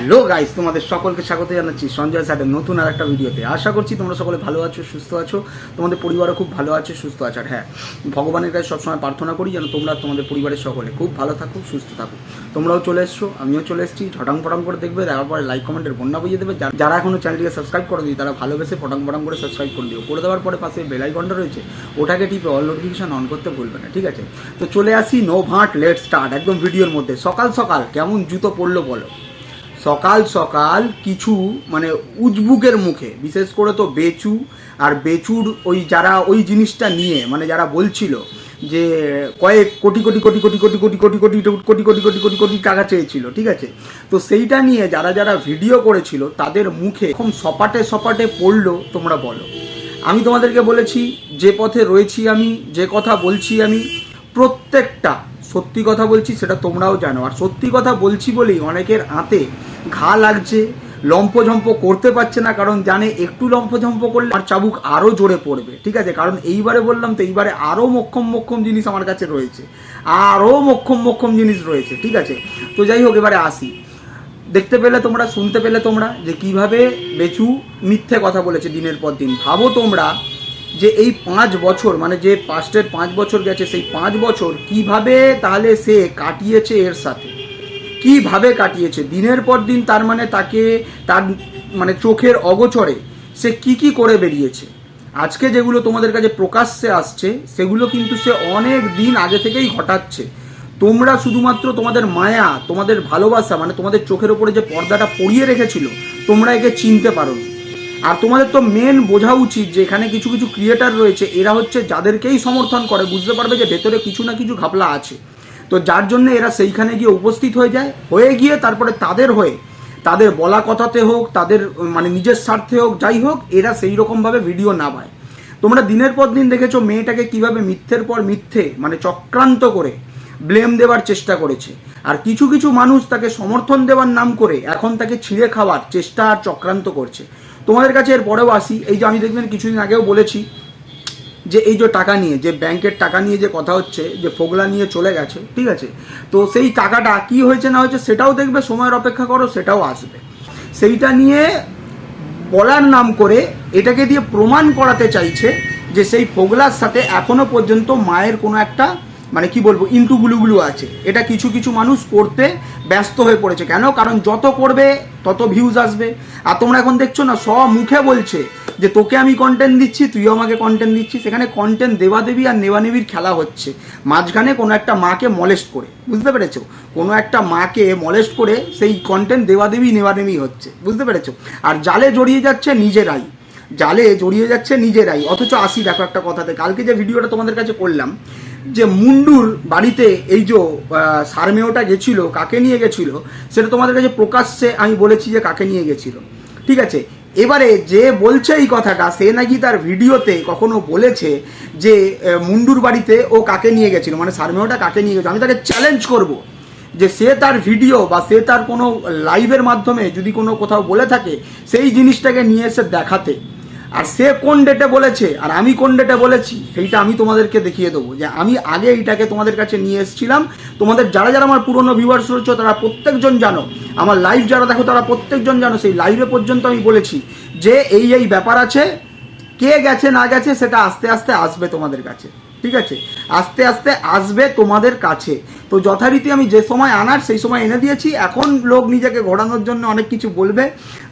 Hello guys, তোমাদের সকলকে স্বাগত জানাচ্ছি সঞ্জয় স্যারের নতুন আর একটা ভিডিওতে। আশা করছি তোমরা সকলে ভালো আছো, সুস্থ আছো। তোমাদের পরিবারও খুব ভালো আছে, সুস্থ আছে। আর হ্যাঁ ভগবানের কাছে সবসময় প্রার্থনা করি যেন তোমরা তোমাদের পরিবারের সকলে খুব ভালো থাকো, সুস্থ থাকো। তোমরাও চলে এসছো, আমিও চলে এসেছি। ঝটাং ফটাং করে দেখবে, দেখার পরে লাইক কমেন্টের বন্যা বুঝিয়ে দেবে। যারা এখনও চ্যানেলটিকে সাবস্ক্রাইব করে দিই তারা ভালোবেসে ফটাং ফটাং করে সাবস্ক্রাইব করে দিও। করে দেওয়ার পরে পাশে বেলাই ঘণ্টা রয়েছে, ওটাকে টিপে অল নোটিফিকেশন অন করতে ভুলবে না, ঠিক আছে? তো চলে আসি নো ভাট লেট স্টার্ট একদম ভিডিওর মধ্যে। সকাল সকাল, কেমন জুতো পড়ল বলো? সকাল সকাল কিছু মানে উজবুকের মুখে বিশেষ করে তো বেচু আর বেচুর ওই যারা ওই জিনিসটা নিয়ে মানে যারা বলছিল যে কয়েক কোটি কোটি কোটি কোটি কোটি কোটি কোটি কোটি কোটি কোটি কোটি কোটি কোটি টাকা চেয়েছিল ঠিক আছে তো সেইটা নিয়ে যারা যারা ভিডিও করেছিল তাদের মুখে এখন সপাটে সপাটে পড়ল তোমরা বলো আমি তোমাদেরকে বলেছি যে পথে রয়েছি আমি যে কথা বলছি আমি প্রত্যেকটা সত্যি কথা বলছি, সেটা তোমরাও জানো। আর সত্যি কথা বলছি বলেই অনেকের হাতে ঘা লাগছে, লম্পঝম্প করতে পারছে না, কারণ জানে একটু লম্পঝম্প করলে আর চাবুক আরও জোরে পড়বে, ঠিক আছে? কারণ এইবারে বললাম তো, এইবারে আরও মক্ষম মক্ষম জিনিস আমার কাছে রয়েছে আরও মক্ষম মক্ষম জিনিস রয়েছে, ঠিক আছে? তো যাই হোক, এবারে আসি। দেখতে পেলে তোমরা, শুনতে পেলে তোমরা যে কীভাবে বেচু মিথ্যে কথা বলেছে দিনের পর দিন। ভাবো তোমরা যে এই পাঁচ বছর মানে যে পাস্টের পাঁচ বছর গেছে, সেই পাঁচ বছর কীভাবে তাহলে সে কাটিয়েছে এর সাথে? কীভাবে কাটিয়েছে? দিনের পর দিন তার মানে তাকে, তার মানে চোখের অগোচরে সে কি কি করে বেরিয়েছে? আজকে যেগুলো তোমাদের কাছে প্রকাশ্যে আসছে, সেগুলো কিন্তু সে অনেক দিন আগে থেকেই ঘটাচ্ছে। তোমরা শুধুমাত্র তোমাদের মায়া, তোমাদের ভালোবাসা মানে তোমাদের চোখের ওপরে যে পর্দাটা পরিয়ে রেখেছিল, তোমরা একে চিনতে পারো আর তোমাদের তো মেন বোঝা উচিত যে এখানে কিছু কিছু ক্রিয়েটার রয়েছে, এরা হচ্ছে যাদেরকেই সমর্থন করে। বুঝতে পারবে যে ভেতরে কিছু না কিছু ঘাপলা আছে। তো যার জন্য এরা সেইখানে গিয়ে উপস্থিত হয়ে যায়, হয়ে গিয়ে তারপরে তাদের হয়ে, তাদের বলা কথাতে হোক, তাদের মানে নিজের স্বার্থে হোক, যাই হোক, এরা সেই রকমভাবে ভিডিও না পায় তোমরা দিনের পর দিন দেখেছ, মেয়েটাকে কীভাবে মিথ্যের পর মিথ্যে মানে চক্রান্ত করে ব্লেম দেওয়ার চেষ্টা করেছে। আর কিছু কিছু মানুষ তাকে সমর্থন দেওয়ার নাম করে এখন তাকে ছিঁড়ে খাওয়ার চেষ্টা আর চক্রান্ত করছে। তোমাদের কাছে এর পরেও আসি। এই যে আমি দেখবেন কিছুদিন আগেও বলেছি যে এই যে টাকা নিয়ে, যে ব্যাংকের টাকা নিয়ে যে কথা হচ্ছে, যে ফোগলা নিয়ে চলে গেছে, ঠিক আছে? তো সেই টাকাটা কি হয়েছে না হয়েছে সেটাও দেখবে, সময়ের অপেক্ষা করো, সেটাও আসবে। সেইটা নিয়ে বলার নাম করে এটাকে দিয়ে প্রমাণ করাতে চাইছে যে সেই ফোগলার সাথে এখনও পর্যন্ত মায়ের কোনো একটা মানে কি বলব ইন্টু গুলুগুলু আছে। এটা কিছু কিছু মানুষ করতে ব্যস্ত হয়ে পড়েছে। কেন? কারণ যত করবে, তত ভিউজ আসবে। আর তোমরা এখন দেখছ না, সব মুখে বলছে যে, তোকে আমি কন্টেন্ট দিচ্ছি, তুইও আমাকে কন্টেন্ট দিচ্ছিস। সেখানে কন্টেন্ট দেওয়া দেবী আর নেওয়া নেবির খেলা হচ্ছে। মাঝখানে কোনো একটা মাকে মলেস্ট করে। বুঝতে পেরেছ? কোনো একটা মাকে মলেস্ট করে সেই কন্টেন্ট দেওয়া দেবী নেওয়া নেবি হচ্ছে। বুঝতে পেরেছ? আর জালে জড়িয়ে যাচ্ছে নিজেরাই। জালে জড়িয়ে যাচ্ছে নিজেরাই। অথচ আসি, দেখো একটা কথাতে। কালকে যে ভিডিওটা তোমাদের কাছে করলাম যে মুন্ডুর বাড়িতে এই যে সারমেয়টা গেছিল, কাকে নিয়ে গেছিল, সেটা তোমাদের কাছে প্রকাশ্যে আমি বলেছি যে কাকে নিয়ে গেছিল। ঠিক আছে? এবারে যে বলছে এই কথাটা, সে নাকি তার ভিডিওতে কখনো বলেছে যে মুন্ডুর বাড়িতে ও কাকে নিয়ে গেছিল মানে সারমেয়টা কাকে নিয়ে গেছিল। আমি তাকে চ্যালেঞ্জ করব যে সে তার ভিডিও বা সে তার কোনো লাইভের মাধ্যমে যদি কোনো কোথাও বলে থাকে, সেই জিনিসটাকে নিয়ে এসে দেখাতে। আর সে কোন ডেটে বলেছে? আর আমি কোন ডেটে বলেছি? সেইটা আমি তোমাদেরকে দেখিয়ে দেবো। যে আমি আগে এইটাকে তোমাদের কাছে নিয়ে এসেছিলাম। তোমাদের যারা যারা আমার পুরনো ভিউয়ার্স রয়েছে, তারা প্রত্যেকজন জানো। আমার লাইভ যারা দেখো, তারা প্রত্যেকজন জানো। সেই লাইভে পর্যন্ত আমি বলেছি যে এই এই ব্যাপার আছে। কে গেছে, না গেছে, সেটা আস্তে আস্তে আসবে তোমাদের কাছে। ঠিক আছে? আস্তে আস্তে আসবে তোমাদের কাছে। তো যথারীতি আমি যে সময় আনার, সেই সময় এনে দিয়েছি। এখন লোক নিজেকে ঘোরানোর জন্য অনেক কিছু বলবে।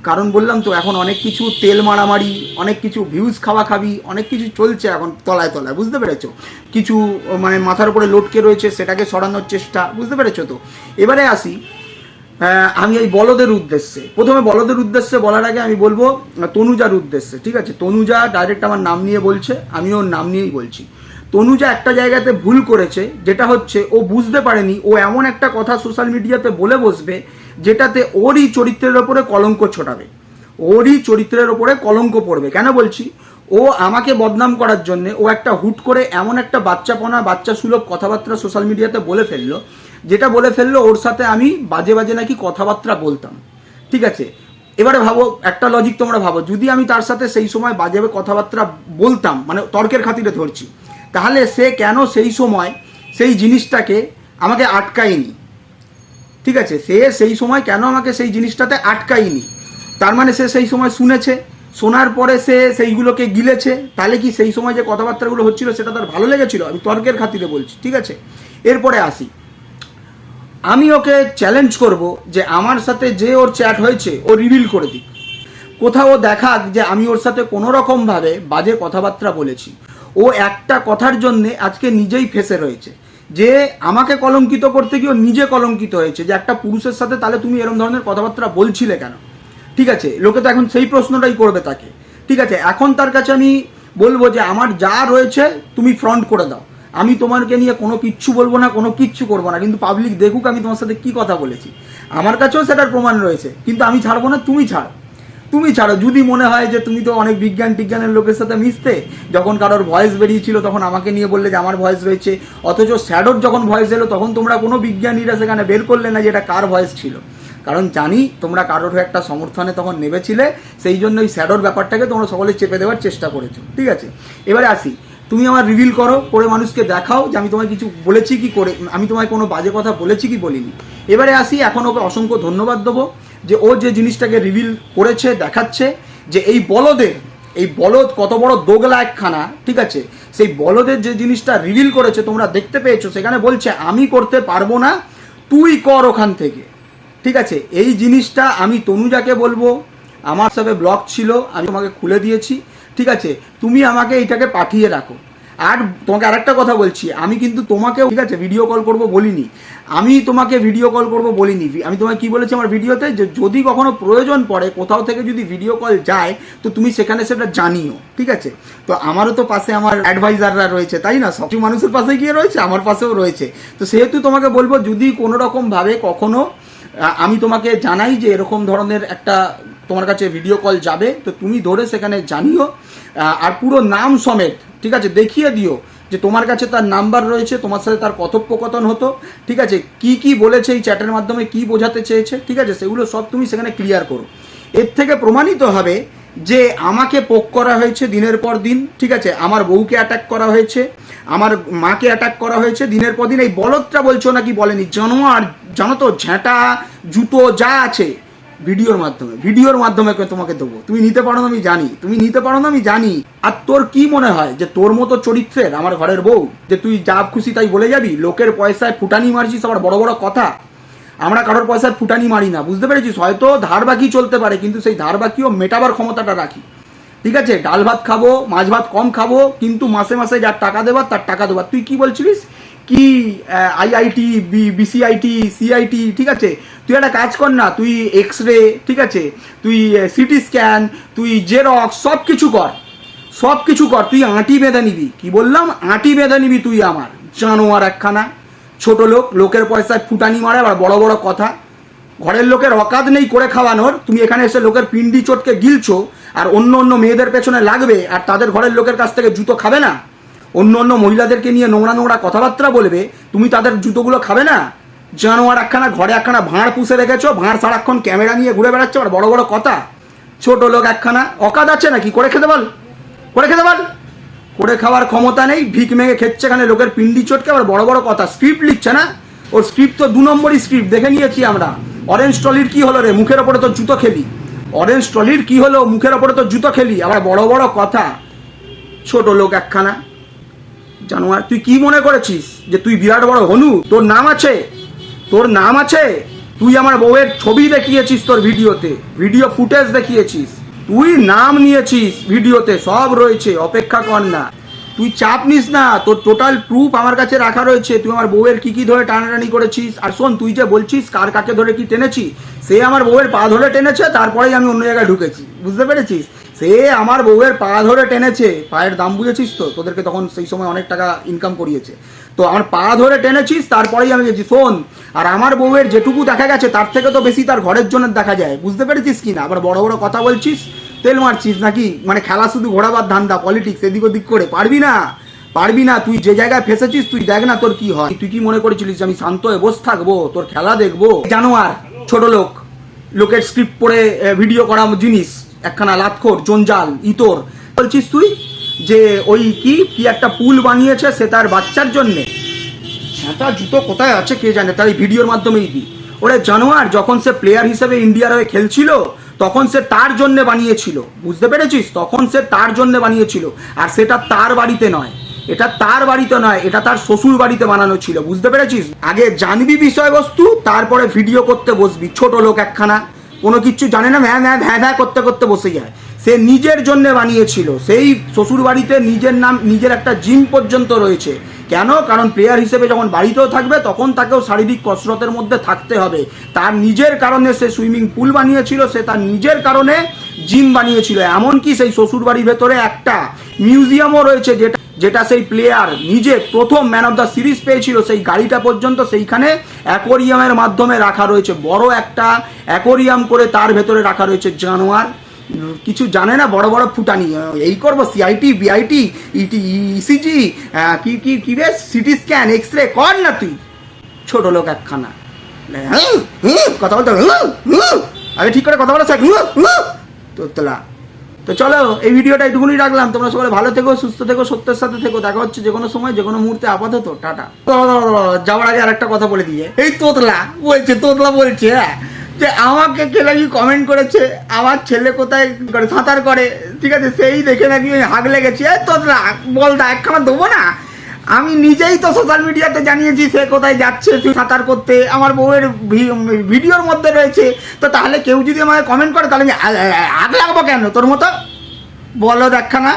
কারণ বললাম তো, এখন অনেক কিছু তেল মারামারি, অনেক কিছু ভিউজ খাওয়া খাবি, অনেক কিছু চলছে এখন তলায় তলায়, বুঝতে পেরেছ? কিছু মানে মাথার উপরে লটকে রয়েছে, সেটাকে সরানোর চেষ্টা, বুঝতে পেরেছ তো? এবারে আসি আমি এই বলদের উদ্দেশ্যে। প্রথমে বলদের উদ্দেশ্যে বলার আগে আমি বলব তনুজার উদ্দেশ্যে, ঠিক আছে? তনুজা ডাইরেক্ট আমার নাম নিয়ে বলছে আমি ওর নাম নিয়েই বলছি। তনুজা একটা জায়গাতে ভুল করেছে, যেটা হচ্ছে ও বুঝতে পারেনি, ও এমন একটা কথা সোশ্যাল মিডিয়াতে বলে বসবে, যেটাতে ওরই চরিত্রের ওপরে কলঙ্ক ছোটাবে ওরই চরিত্রের ওপরে কলঙ্ক পড়বে। কেন বলছি? ও আমাকে বদনাম করার জন্য ও একটা হুট করে এমন একটা বাচ্চাপনা বাচ্চা সুলভ কথাবার্তা সোশ্যাল মিডিয়াতে বলে ফেলল, যেটা বলে ফেলল ওর সাথে আমি বাজে বাজে নাকি কথাবার্তা বলতাম। ঠিক আছে? এবারে ভাবো, একটা লজিক তোমরা ভাবো। যদি আমি তার সাথে সেই সময় বাজে কথাবার্তা বলতাম মানে তর্কের খাতিরে ধরছি তাহলে সে কেন সেই সময় সেই জিনিসটাকে আমাকে আটকায়নি? ঠিক আছে, সে সেই সময় কেন আমাকে সেই জিনিসটাতে আটকায়নি? তার মানে সে সেই সময় শুনেছে, শোনার পরে সে সেইগুলোকে গিলেছে, তাহলে কি সেই সময় যে কথাবার্তাগুলো হচ্ছিল সেটা তার ভালো লেগেছিল? আমি তর্কের খাতিরে বলছি, ঠিক আছে? এরপরে আসি। আমি ওকে চ্যালেঞ্জ করব যে আমার সাথে যে ওর চ্যাট হয়েছে, ও রিভিল করে দিক। কোথাও দেখাক যে আমি ওর সাথে কোনো রকমভাবে বাজে কথাবার্তা বলেছি। ও একটা কথার জন্যে আজকে নিজেই ফেসে রয়েছে। যে আমাকে কলঙ্কিত করতে গিয়ে নিজে কলঙ্কিত হয়েছে, যে একটা পুরুষের সাথে তাহলে তুমি এরকম ধরনের কথাবার্তা বলছিলে কেন? ঠিক আছে, লোকে তো এখন সেই প্রশ্নটাই করবে তাকে। ঠিক আছে, এখন তার কাছে আমি বলব যে আমার যা রয়েছে তুমি ফ্রন্ট করে দাও। আমি তোমাকে নিয়ে কোনো কিচ্ছু বলব না, কোনো কিচ্ছু করব না। কিন্তু পাবলিক দেখুক আমি তোমার সাথে কি কথা বলেছি। আমার কাছেও সেটার প্রমাণ রয়েছে, কিন্তু আমি ছাড়বো না, তুমি ছাড়ো। তুমি ছাড়ো, যদি মনে হয় যে তুমি তো অনেক বিজ্ঞান টিজ্ঞানের লোকের সাথে মিশতে, যখন কারোর ভয়েস বেরিয়েছিল তখন আমাকে নিয়ে বললে যে আমার ভয়েস রয়েছে, অথচ শ্যাডোর যখন ভয়েস এলো তখন তোমরা কোনো বিজ্ঞানীরা সেখানে বের করলে না যে এটা কার ভয়েস ছিল। কারণ জানি তোমরা কারোর একটা সমর্থনে তখন নেমেছিলে, সেই জন্য ওই শ্যাডোর ব্যাপারটাকে তোমরা সকলে চেপে দেওয়ার চেষ্টা করেছ। ঠিক আছে? এবারে আসি। তুমি আমার রিভিল করো করে মানুষকে দেখাও যে আমি তোমায় কিছু বলেছি কি করে, আমি তোমায় কোনো বাজে কথা বলেছি কি বলিনি। এবারে আসি, এখন ওকে অসংখ্য ধন্যবাদ দেবো। যে ও যে জিনিসটাকে রিভিল করেছে, দেখাচ্ছে, যে এই বলদের, এই বলদ কত বড় দোগলা একখানা, ঠিক আছে? সেই বলদের যে জিনিসটা রিভিল করেছে, তোমরা দেখতে পেয়েছ, সেখানে বলছে, আমি করতে পারব না, তুই কর ওখান থেকে। ঠিক আছে? এই জিনিসটা আমি তনুজাকে বলব, আমার সাথে ব্লগ ছিল, আমি তোমাকে খুলে দিয়েছি, ঠিক আছে? তুমি আমাকে এইটাকে পাঠিয়ে রাখো। আর তোমাকে আরেকটা কথা বলছি, আমি কিন্তু তোমাকেও, ঠিক আছে ভিডিও কল করব বলিনি। আমি তোমাকে ভিডিও কল করব বলিনি। আমি তোমাকে কি বলেছি আমার ভিডিওতে যে যদি কখনো প্রয়োজন পড়ে, কোথাও থেকে যদি ভিডিও কল যায়, তো তুমি সেখানে সেটা জানিও, ঠিক আছে? তো আমারও তো পাশে আমার অ্যাডভাইজাররা রয়েছে, তাই না? সব মানুষের পাশে গিয়ে রয়েছে, আমার পাশেও রয়েছে। তো সেহেতু তোমাকে বলব, যদি কোনো রকমভাবে কখনো আমি তোমাকে জানাই যে এরকম ধরনের একটা তোমার কাছে ভিডিও কল যাবে, তো তুমি ধরে সেখানে জানিও আর পুরো নাম সমেত, ঠিক আছে, দেখিয়ে দিও যে তোমার কাছে তার নাম্বার রয়েছে, তোমার সাথে তার কথোপকথন হতো, ঠিক আছে, কি কি বলেছে এই চ্যাটের মাধ্যমে, কি বোঝাতে চেয়েছে, ঠিক আছে, সেগুলো সব তুমি সেখানে ক্লিয়ার করো। এর থেকে প্রমাণিত হবে যে আমাকে পোক করা হয়েছে দিনের পর দিন, ঠিক আছে, আমার বউকে অ্যাটাক করা হয়েছে, আমার মাকে অ্যাটাক করা হয়েছে দিনের পর দিন, এই বলদটা বলছো নাকি বলেনি? জানো আর জানো তো ঝ্যাঁটা জুতো, যা আছে ভিডিওর মাধ্যমে ভিডিওর মাধ্যমে তোমাকে দেবো। তুমি নিতে পারো না, আমি জানি। তুমি নিতে পারো না, আমি জানি। আর তোর কি মনে হয় যে তোর মতো চরিত্রের আমার ঘরের বউ, যে তুই যা খুশি তাই বলে যাবি, লোকের পয়সায় ফুটানি মারছিস আবার বড় বড় কথা? আমরা কারোর পয়সায় ফুটানি মারি না, বুঝতে পেরেছিস? হয়তো ধার বাকি চলতে পারে, কিন্তু সেই ধার বাকিও মেটাবার ক্ষমতাটা রাখি। ঠিক আছে, ডাল ভাত খাব, মাছ ভাত কম খাব, কিন্তু মাসে মাসে যার টাকা দেবার, তার টাকা দেবার। তুই কি বলছিলিস? কি আইআইটি বিসিআইটি সিআইটি ঠিক আছে? তুই একটা কাজ কর না, তুই এক্স রে ঠিক আছে? তুই সিটি স্ক্যান তুই জেরক্স সব কিছু কর। সব কিছু কর, তুই আঁটি বেঁধে নিবি। কি বললাম? আঁটি বেঁধে নিবি তুই আমার। জানোয়ার একখানা। ছোট লোক, লোকের পয়সায় ফুটানি মারে, আবার বড় বড় কথা। ঘরের লোকের অকাত নেই করে খাওয়ানোর। তুমি এখানে এসে লোকের পিন্ডি চটকে গিলছো, আর অন্য অন্য মেয়েদের পেছনে লাগবে, আর তাদের ঘরের লোকের কাছ থেকে জুতো খাবে না? অন্য অন্য মহিলাদেরকে নিয়ে নোংরা নোংরা কথাবার্তা বলবে, তুমি তাদের জুতোগুলো খাবে না? জানোয়ার একখানা ঘরে একখানা ভাঁড় পুষে রেখেছো, ভাঁড় সারাক্ষণ ক্যামেরা নিয়ে ঘুরে বেড়াচ্ছে আর বড় বড় কথা। ছোট লোক একখানা অকাত আছে নাকি? করে খেতে বল, করে খেতে বল। করে খাওয়ার ক্ষমতা নেই, ভিক মেঘে খেচ্ছে এখানে লোকের পিন্ডি চটকে, আবার বড় বড় কথা। স্ক্রিপ্ট লিখছে না? ওর স্ক্রিপ্ট তো দু নম্বরই স্ক্রিপ্ট, দেখে নিয়েছি আমরা। অরেঞ্জ ট্রলির কি হলো রে? মুখের ওপরে তো জুতো খেলি। অরেঞ্জ ট্রলির কি হলো? মুখের ওপরে তো জুতো খেলি। আবার বড় বড় কথা। ছোট লোক একখানা জানোয়ার, তুই কি মনে করেছিস যে তুই বিরাট বড় হনু তোর নাম আছে? তোর নাম আছে? তুই আমার বউয়ের ছবি দেখিয়েছিস তোর ভিডিওতে ভিডিও ফুটেজ দেখিয়েছিস। তুই নাম নিয়েছিস ভিডিওতে, সব রয়েছে, অপেক্ষা কর না। তুই চাপ নিস না, তোর টোটাল প্রুফ আমার কাছে রাখা রয়েছে। তুই আমার বউয়ের কি কি ধরে টানাটানি করেছিস? আর শোন, তুই যে বলছিস কার কাকে ধরে কি টেনেছি, সে আমার বউয়ের পা ধরে টেনেছে, তারপরেই আমি অন্য জায়গায় ঢুকেছি। বুঝতে পেরেছিস? সে আমার বউয়ের পা ধরে টেনেছে, পায়ের দাম বুঝেছিস তো? তোদেরকে তখন সেই সময় অনেক টাকা ইনকাম করিয়েছে। তো আমার পা ধরে টেনেছিস, তারপরেই আমি গেছি, শোন, আর আমার বউয়ের যেটুকু দেখা গেছে, তার থেকে তো বেশি তার ঘরের জন্য দেখা যায়। বুঝতে পেরেছিস কি না আবার বড় বড় কথা বলছিস, তেল মারছিস নাকি? মানে খেলা শুধু ঘোরাবার ধান্দা পলিটিক্স এদিক ওদিক করে। পারবি না? পারবি না? তুই যে জায়গায় ফেসেছিস, তুই দেখ না তোর কি হয়। তুই কি মনে করেছিলিস আমি শান্ত হয়ে বসে থাকব? তোর খেলা দেখব? জানোয়ার, ছোট লোক। লোকের স্ক্রিপ্ট পড়ে ভিডিও করা জিনিস। একখানা লাতখোর, জঞ্জাল, ইতর। বলছিস তুই যে ওই কি কি একটা পুল বানিয়েছে সে তার বাচ্চার জন্যে? সেটা জুতো কোথায় আছে কে জানে, তার এই ভিডিওর মাধ্যমেই দিই ওরে জানোয়ার, যখন সে প্লেয়ার হিসেবে ইন্ডিয়ার হয়ে খেলছিল, তখন সে তার জন্য বানিয়েছিল। বুঝতে পেরেছিস? তখন সে তার জন্য বানিয়েছিল। আর সেটা তার বাড়িতে নয়। এটা তার বাড়িতে নয়, এটা তার শ্বশুর বাড়িতে বানানো ছিল। বুঝতে পেরেছিস? আগে জানবি বিষয়বস্তু, তারপরে ভিডিও করতে বসবি। ছোট লোক একখানা। কোনো কিচ্ছু জানে না, ভ্যা ভ্যা ভ্যা ভ্যা করতে করতে বসে যায়। সে নিজের জন্য বানিয়েছিল। সেই শ্বশুর বাড়িতে নিজের নাম, নিজের একটা জিম পর্যন্ত রয়েছে। কেন? কারণ প্লেয়ার হিসেবে যখন বাড়িতেও থাকবে, তখন তাকেও শারীরিক কসরতের মধ্যে থাকতে হবে। তার নিজের কারণে সে সুইমিং পুল বানিয়েছিল, সে তার নিজের কারণে জিম বানিয়েছিল। এমনকি সেই শ্বশুর বাড়ির ভেতরে একটা মিউজিয়ামও রয়েছে, যেটা যেটা সেই প্লেয়ার নিজে প্রথম ম্যান অফ দ্য সিরিজ পেয়েছিল সেই গাড়িটা পর্যন্ত সেইখানে অ্যাকোরিয়ামের মাধ্যমে রাখা রয়েছে। বড় একটা অ্যাকোরিয়াম করে তার ভেতরে রাখা রয়েছে জানোয়ার। কিছু জানে না? বড় বড় ফুটানি। এই করব? সিআইটি বিআইটি ইটি ইসিজি কি কি কি রে? সিটি স্ক্যান এক্স রে কর না তুই। ছোট লোক একখানা। হুম, হুম, কথা বলতে হুম। আগে ঠিক করে কথা বলা হুম। তোতলা তো চলো, এই ভিডিওটা এটুকুনি রাখলাম। তোমরা সবাই ভালো থেকো, সুস্থ থেকো, সত্যের সাথে থেকো। দেখা হচ্ছে যে কোনো সময় যে কোনো মুহূর্তে আপাতত। টাটা। যাওয়ার আগে আর একটা কথা বলে দিয়ে। এই তোতলা, বলছে তোতলা বলছে হ্যাঁ যে আমাকে কে নাকি কমেন্ট করেছে, আমার ছেলে কোথায় সাঁতার করে, ঠিক আছে, সেই দেখে নাকি আমি হাগ লেগেছে এই তোতলা বল দা একখানা দেবো না? আমি নিজেই তো সোশ্যাল মিডিয়াতে জানিয়েছি সে কোথায় যাচ্ছে সাঁতার করতে। আমার বউয়ের ভিডিওর মধ্যে রয়েছে। তো তাহলে কেউ যদি আমাকে কমেন্ট করে, তাহলে আমি আগ লাগবো কেন তোর মতো? বলো দেখা না